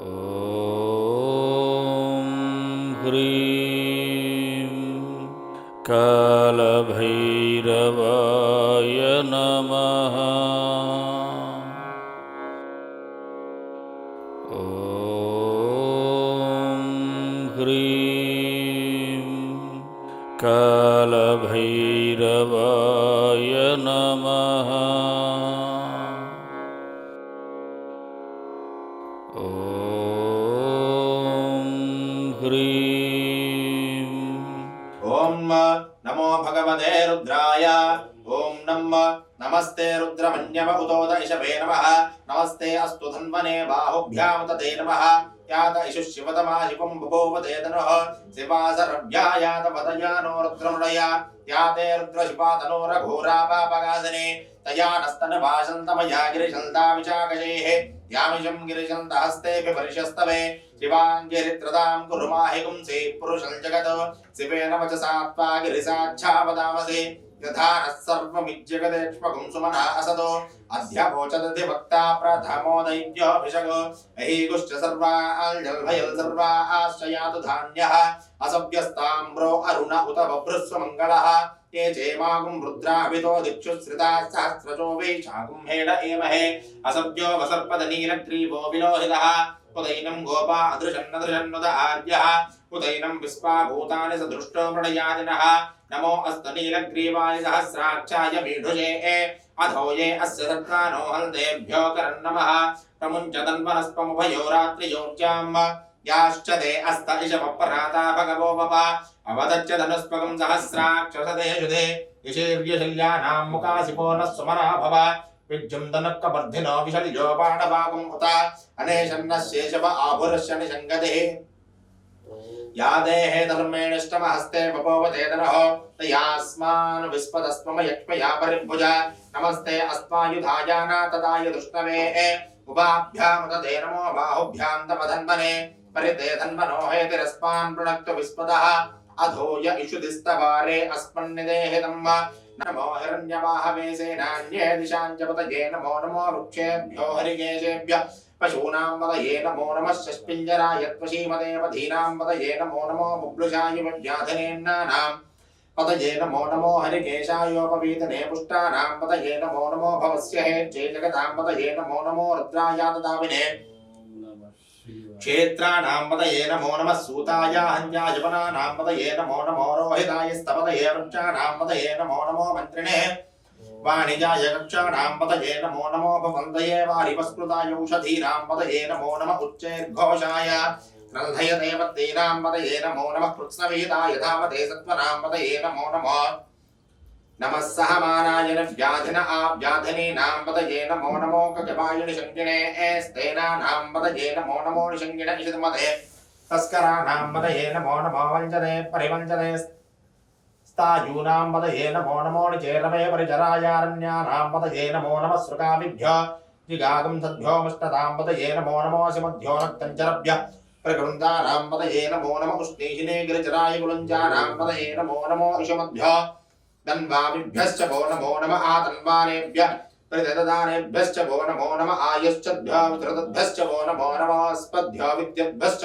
ॐ ह्रीं कालभैरवाय नमः। ॐ ह्रीं कालभैरवाय नमः रुद्राय ॐ नम। नमस्ते रुद्रमन्यम उदोद इषभे नमः। नमस्ते अस्तु धन्वने बाहुभ्यां तते नमः। यात इशु शिवतमा शिवं बभूव ते तनुः शिवासरभ्या यात वदया नो रुद्रमृडया याते रुद्रशिवा तनोरघोरापापगासने तया नस्तनभाषन्तमया यामिशं यामिषं हस्ते परिशस्तवे शिवाङ्गिरित्रदां कुरु माहि पुरुषं जगत्। शिवेन वचसा त्वा गिरिसाच्छावदामसे यथानस्सर्वमिज्जगदेक्ष्मगुंसुमनासतो अध्यभोचदधि भक्ता प्रथमो दैत्योऽभिषगो अहीगुश्च सर्वाल्जल्भयल् सर्वाश्चयातु धान्यः असभ्यस्ताम्रो अरुण उत बभृस्वमङ्गलः ते चेमागुं रुद्राभितो दिक्षुश्रिता सहस्रजो वैशागुं हेड एमहे असभ्यो वसर्पदनीरग्रीवो विलोहितः उदैनं गोपा अदृशन्नदृशन्नुत आर्यः। उदैनं विस्पा भूतानि सदृष्टो मृडयादिनः नमो अस्तनीलग्रीवाय सहस्राक्षाय मीढुजे। अधो ये अस्य सत्त्वानो हल्देभ्यो करन्नमः। प्रमुञ्चतन्वनस्पमुभयो रात्रियोज्याम् याश्च ते अस्त इषमपराता भगवो वप। अवदच्च धनुष्पगं सहस्राक्षसदे युधे। यशीर्यशल्यानां मुकासिपो नः सुमना भव विद्युं दनक्कवर्धिनो विशल्यो बाणभागम् उत अनेशन्नः शेषव आभुरस्य निषङ्गतिः या देहे धर्मेणष्टमहस्ते बभोवतेतनः तयास्मान् विस्पदस्त्वमयक्ष्मया परिभुज नमस्ते अस्मायुधायाना तदाय दुष्टवे उभाभ्यामुदते नमो बाहुभ्यां तमधन्वने परिते धन्वनो हेतिरस्मान् पृणक्तु विस्पदः। अधो य इषुदिस्तवारे अस्मन्निदेहितम् नमो हिरण्यवाहवे सेनान्ये दिशां च पतये नमो नमो वृक्षेभ्यो हरिकेशेभ्य पशूनां पतये नमो नमः शष्पिञ्जराय त्वशीमदे पधीनां पतये नमो नमो बुभ्रुषाय विव्याधनेन्नानाम् पतये नमो नमो हरिकेशायोपवीतने पुष्टानां पतये नमो नमो भवस्य हेज्ये जगतां पतये नमो नमो रुद्रायातदाविने क्षेत्राणां पतये नमो नमः सूताय हन्याय वनानां पतये नमो नमो रोहिताय स्तपतये वृक्षाणां पतये नमो नमो मन्त्रिणे वाणिजाय कक्षाणां पतये नमो नमो भवन्तये वारिवस्कृताय औषधीनां पतये नमो नम उच्चैर्घोषाय ग्रन्थयते पत्नीनां पतये नमो नमः कृत्स्नवेदाय धावते सत्त्वनां पतये नमो नमः नमः सहमानाय व्याधिन आव्याधिनीनां पतये नमो नमो कजपाय निशङ्किणे एस्तेनानां पतये नमो नमो निशङ्किण इषितमते तस्कराणां पतये नमो नमो वञ्चने परिवञ्चने स्तायूनां पतये नमो नमो निचेरमे परिचरायारण्यानां पतये नमो नमः सृगाभिभ्य जिगागं सद्भ्योमष्टतां पतये नमो नमो सिमध्यो नक्तञ्चरभ्य प्रकृन्दानां पतये नमो नमो उष्णीशिने गिरिचराय गुलञ्जानां पतये नमो नमो इषमभ्य तन्वाभिभ्यश्च भो नमो नम आतन्वानेभ्य प्रतिददानेभ्यश्च भो नमो नम आयुश्चभ्य भो नमो नमस्पद्भ्य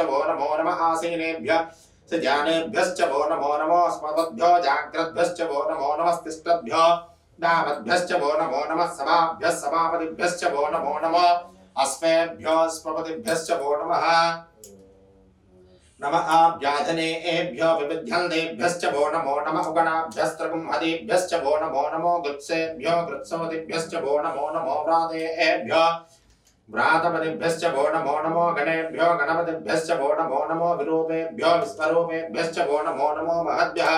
भो नमो नम, आसीनेभ्य सजानेभ्यश्च भो नमो नमो स्मद्भ्यो जाग्रद्भ्यश्च भो नमो नमस्तिष्ठद्भ्यो दावद्भ्यश्च भो नमो नमः, समाभ्यः, समापतिभ्यश्च भो नमो नमः, अस्मेभ्यो स्मपतिभ्यश्च भो नमः। नम आभ्याधनेभ्यो विविध्यन्तेभ्यश्च भो नमो नम उगणाभ्यस्त्रगुंहतेभ्यश्च भो नमो नमो गृत्सेभ्यो गृत्सवतिभ्यश्च भो नमो नमो व्रातेभ्यो व्रातपतिभ्यश्च भो नमो नमो गणेभ्यो गणपतिभ्यश्च भो नमो नमो विरूपेभ्यो विश्वरूपेभ्यश्च भो नमो नमो महद्भ्यः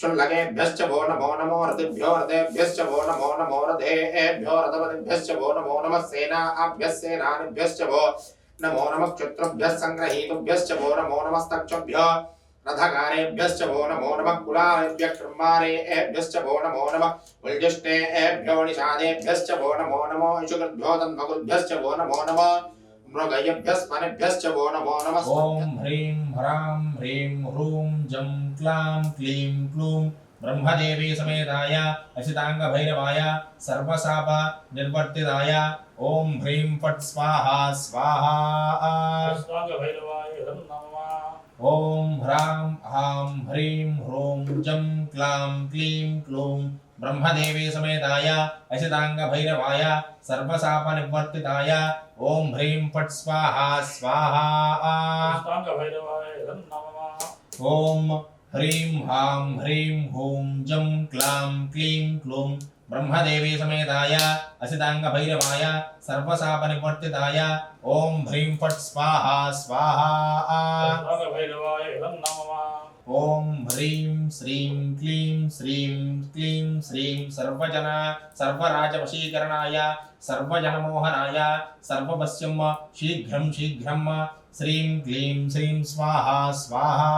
क्षुल्लकेभ्यश्च भो नमो नमो रतिभ्यो रथेभ्यश्च भो नमो नमो रथेभ्यो रथपतिभ्यश्च भो नमो नमः सेनाभ्यः सेनानिभ्यश्च भो नमो नमः क्षुत्रभ्यः भो नमो नमस्तक्षभ्यः रथकारेभ्यश्च नमो नमः कुलारेभ्यः कृम्मारेभ्यश्च भो नमो नमः उल्जुष्टेभ्यो निषादेभ्यश्च भो नमो नमो इषुकृभ्यो तन्मगुभ्यश्च भो नमो नमः मृगयभ्यस्मनेभ्यश्च वो ह्रीं ह्रां ह्रीं ह्रूं जं क्लां क्लीं क्लूं ब्रह्मदेवी समेताय असिताङ्गभैरवाय सर्वशाप निर्वर्तिताय ॐ ह्रीं फट् स्वाहा स्वाहा। ॐ ह्रां हाँ ह्रीं ह्रूं जं क्लां क्लीं क्लूं ब्रह्मदेवी समेताय अशिताङ्गभैरवाय सर्वशापनिवर्तिताय ॐ ह्रीं फट् स्वाहा स्वाहा। ॐ ह्रीं हाँ ह्रीं हूँ जं क्लां क्लीं क्लूं ब्रह्मदेवी समेताय असिताङ्गभैरवाय सर्वशापनिवर्तिताय ॐ ह्रीं फट् स्वाहा स्वाहा। ॐ ह्रीं श्रीं क्लीं श्रीं क्लीं श्रीं सर्वजन सर्वराजवशीकरणाय सर्वजनमोहनाय सर्ववश्यं शीघ्रं शीघ्रं श्रीं क्लीं श्रीं स्वाहा स्वाहा।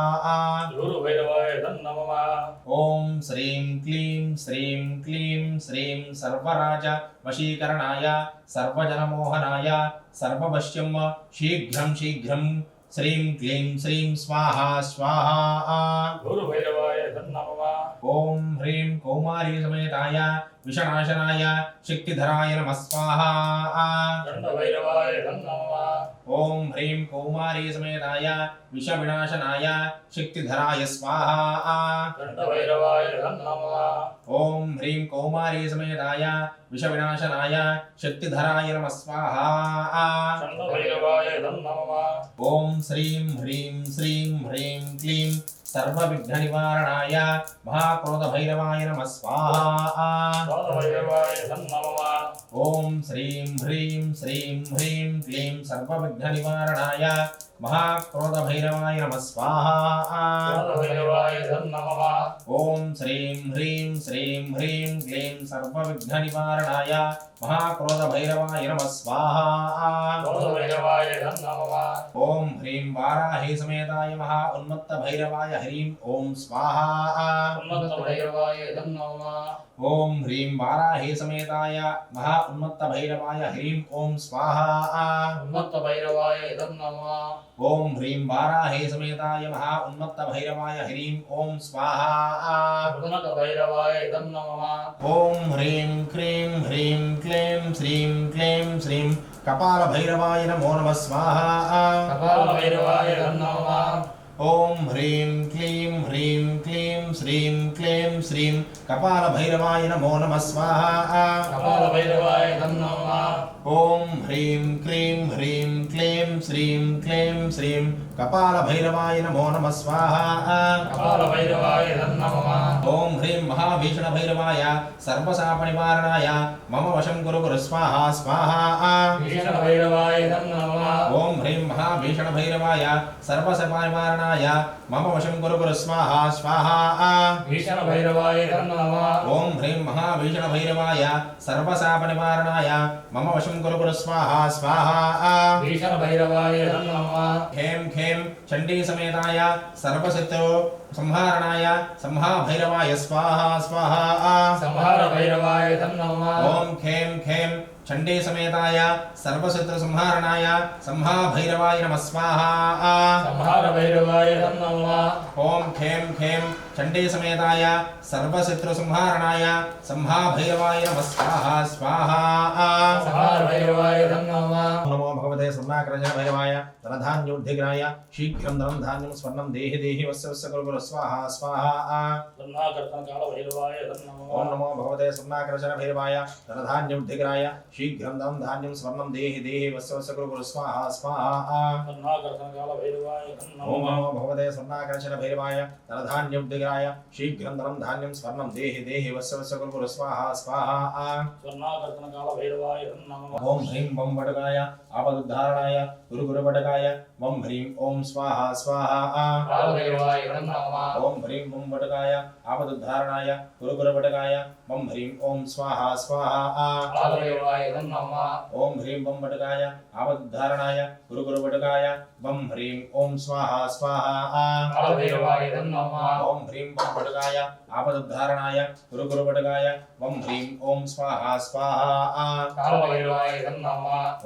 ॐ श्रीं क्लीं श्रीं क्लीं श्रीं सर्वराज वशीकरणाय सर्वजनमोहनाय सर्ववश्यं शीघ्रं शीघ्रं श्रीं क्लीं श्रीं स्वाहा स्वाहा। गुरुभैरवाय ॐ ह्रीं कौमारी समेताय విషనాశనాయ శక్తిధరాయ నమస్వాహ ఓం హ్రీం కౌమారీ సమేతాయ విష వినాశనాయ శక్తిధరాయ స్వాహ ఓం హ్రీం కౌమారీ సమేతాయ విష వినాశనాయ శక్తిధరాయ నమ స్వాహ ఓం శ్రీం హ్రీం శ్రీం హ్రీం క్లీం సర్వ విఘ్న నివారణాయ మహాక్రోధ భైరవాయ నమ స్వాహ नमः स्वाहा दण्डभैरवाय नमः ॐ श्रीं ह्रीं श्रीं ह्रीं क्लीं सर्वविघ्ननिवारणाय महाक्रोधभैरवाय नमः स्वाहा दण्डभैरवाय नमः ॐ श्रीं ह्रीं श्रीं ह्रीं क्लीं सर्वविघ्ननिवारणाय महाक्रोधभैरवाय नमः स्वाहा दण्डभैरवाय नमः ॐ ह्रीं वाराही समेताय महा उन्मत्तभैरवाय ह्रीं ॐ स्वाहा उन्नतभैरवाय नमः ॐ ह्रीं वाराही समेताय महा उन्मत्तभैरवाय ह्रीं ॐ स्वाहा उन्नतभैरवाय नमः ఓం హ్రీం వారాహే సమేతాయ మహా ఉన్మత్త భైరవాయ హ్రీం ఓం స్వాహా. ఉన్మత్త భైరవాయ ఇదం నమః. ఓం హ్రీం క్రీం హ్రీం క్లీం శ్రీం క్లీం శ్రీం. కపాల భైరవాయ నమో నమః స్వాహా. కపాల భైరవాయ నమః. ఓం హ్రీం క్లీం హ్రీం క్లీం శ్రీం క్లీం శ్రీం కపాల భైరవాయ నమో నమ స్వాహ. కపాల భైరవాయ ఓం హ్రీం క్లీం హ్రీం క్లీం శ్రీం క్లీం శ్రీం కపాల భైరవాయ నమో నమ స్వాహ. కపాల భైరవాయ నమః. ఓం హ్రీం మహాభీషణ భైరవాయ సర్వశాప నివారణాయ మమ వశం గురు గురు స్వాహ స్వాహ. భీషణ భైరవాయ నమః. ఓం హ్రీం మహాభీషణ భైరవాయ సర్వశాప నివారణాయ మమ వశం గురు గురు స్వాహ స్వాహ భీషణ భైరవాయ ఓం హ్రీం మహాభీషణ భైరవాయ సర్వసాప నివారణాయ మమ వశం గురు గురు స్వాహ స్వాహ భీషణ భైరవాయ ఖేం ఖేం చండీ సమేతాయ సర్వశత్రు సంహారణాయ సంహా భైరవాయ స్వాహ స్వాహ సంహార భైరవాయ ఓం ఖేం ఖేం చండీ సమేతాయ సర్వశత్రు సంహారణాయ సంహాభైరవాయ నమస్వాహ సంహార భైరవాయ ఓం ఖేం ఖేం खें चण्डीसमेताय सर्वशत्रुसंहारणाय संहाभैरवाय नमः स्वाहा। स्वाहा संहारभैरवाय नमः। नमो भगवते स्वर्णाकरजनभैरवाय धनधान्योद्धिग्राय शीघ्रं धनं धान्यं स्वर्णं देहि देहि वस्य वस्य कुरु कुरु स्वाहा स्वाहा। ब्रह्माकर्तनकालभैरवाय ॐ नमः नमो भगवते स्वर्णाकरजनभैरवाय धनधान्योद्धिग्राय शीघ्रं धनं धान्यं स्वर्णं देहि देहि वस्य वस्य कुरु कुरु स्वाहा स्वाहा। ब्रह्माकर्तनकालभैरवाय ॐ नमः नमो भगवते स्वर्णाकरशनभैरवाय धनधान्योद्धिग्राय క్షీరాయ శీఘ్రంధనం ధాన్యం స్వర్ణం. దేహి దేహి వస్య వస్య గురు స్వాహ స్వాహ. స్వర్ణాకర్తన కాల భైరవాయ ఓం హ్రీం బం వడగాయ ఆపదుద్ధారణాయ గురు గురు వడగాయ वं ह्रीं ॐ स्वाहा स्वाहा ॐ ह्रीं बं वटकाय आपदुद्धारणाय गुरुगुरुवटकाय वं ह्रीं ॐ स्वाहा स्वाहा ॐ ह्रीं बं वटकाय आपदुद्धारणाय गुरुगुरुवटकाय वं ह्रीं ॐ स्वाहा स्वाहा ॐ ह्रीं बं वटकाय आपदुद्धारणाय गुरुगुरुवटकाय वं ह्रीं ॐ स्वाहा स्वाहा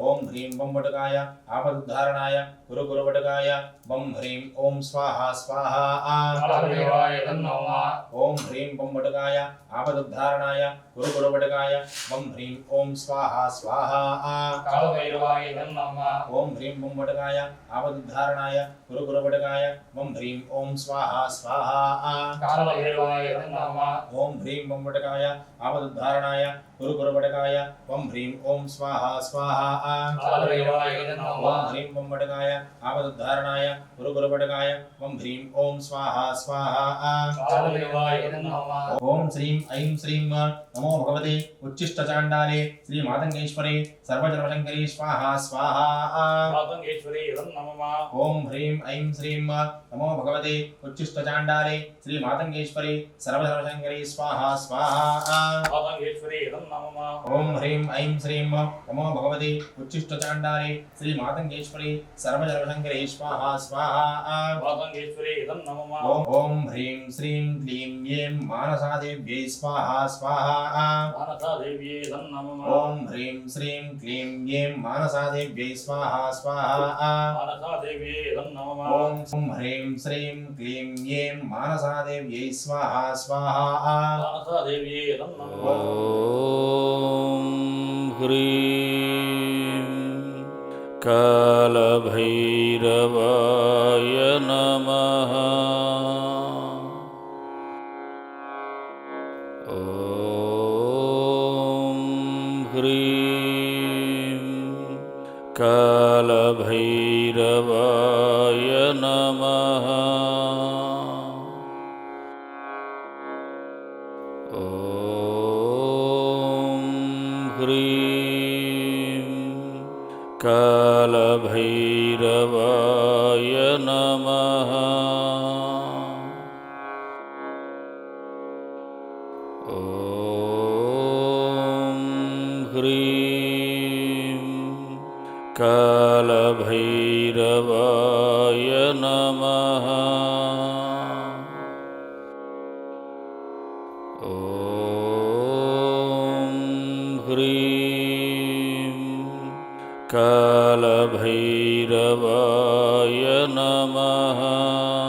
ॐ ह्रीं वं वटकाय आपदुद्धारणाय गुरु गुरु वटकाय वं ह्रीं ॐ स्वाहा स्वाहा ॐ ह्रीं वं वटकाय आपदुद्धारणाय गुरु गुरु वटकाय वं ह्रीं ॐ स्वाहा स्वाहा ॐ ह्रीं वं वटकाय आपदुद्धारणाय गुरु गुरु वटकाय वं ह्रीं ॐ स्वाहा स्वाहा ॐ ह्रीं वं वटकाय ఓం ఆపదుద్ధారణాయ గురు గురు వటకాయ వం హ్రీం ఓం స్వాహ స్వాహ. ఓం హ్రీం వం వటకాయ ఆపదుద్ధారణాయ గురు గురు వటకాయ వం హ్రీం ఓం స్వాహ స్వాహ. ఓం శ్రీం ఐం శ్రీం నమో భగవతే ఉచ్చిష్టచాండాలే శ్రీ మాతంగేశ్వరి సర్వజనశంకరీ స్వాహ స్వాహ. ఓం హ్రీం ఐం శ్రీం నమో భగవతే ఉచ్చిష్టచాండాలే శ్రీ మాతంగేశ్వరి సర్వజనశంకరీ స్వాహ స్వాహ. ఓం హ్రీం ఐం శ్రీం నమో భగవతే ఉచ్చిష్టచాండాలే శ్రీ మాతంగేశ్వరి సర్వజనశంకరీ స్వాహ స్వాహ మాతంగేశ్వరి నమ ఓం ఓం హ్రీం శ్రీం క్లీం ఏం మానసాదేవ్యై స్వాహ స్వాహ మానసాదేవ్యే నమ ఓం హ్రీం శ్రీం క్లీం ఏం మానసాదేవ్యై స్వాహ స్వాహ మానసాదేవ్యే నమ ఓం ఓం హ్రీం శ్రీం క్లీం ఏం మానసాదేవ్యై స్వాహ స్వాహ మానసాదేవ్యే నమ ॐ ह्रीं कालभैरवाय नमः। ॐ ह्रीं कालभैरवाय नमः कालभैरवाय नमः। ॐ ह्रीं कालभैरवाय नमः। ॐ ह्रीं कालभैरवाय नमः।